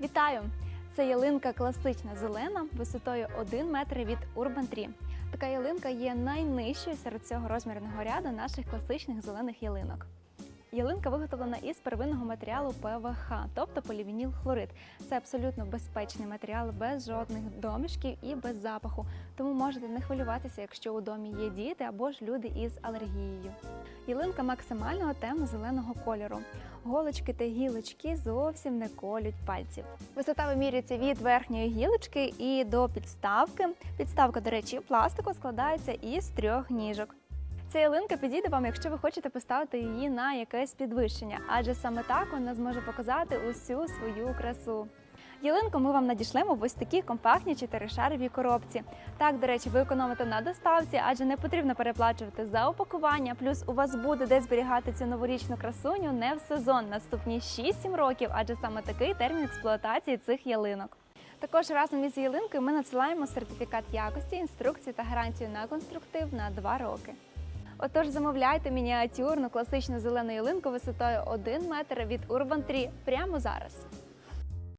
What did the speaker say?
Вітаю! Це ялинка класична зелена висотою 1 метр від Urban Tree. Така ялинка є найнижчою серед цього розмірного ряду наших класичних зелених ялинок. Ялинка виготовлена із первинного матеріалу ПВХ, тобто полівініл хлорид. Це абсолютно безпечний матеріал без жодних домішків і без запаху. Тому можете не хвилюватися, якщо у домі є діти або ж люди із алергією. Ялинка максимального темно-зеленого кольору. Голочки та гілочки зовсім не колють пальців. Висота вимірюється від верхньої гілочки і до підставки. Підставка, до речі, пластику складається із трьох ніжок. Ця ялинка підійде вам, якщо ви хочете поставити її на якесь підвищення, адже саме так вона зможе показати усю свою красу. Ялинку ми вам надішлемо в ось такій компактній чотиришаровій коробці. Так, до речі, ви економите на доставці, адже не потрібно переплачувати за упакування. Плюс у вас буде де зберігати цю новорічну красуню не в сезон, наступні 6-7 років, адже саме такий термін експлуатації цих ялинок. Також разом із ялинкою ми надсилаємо сертифікат якості, інструкцію та гарантію на конструктив на 2 роки. Отож, замовляйте мініатюрну класичну зелену ялинку висотою 1 метр від Urban Tree прямо зараз.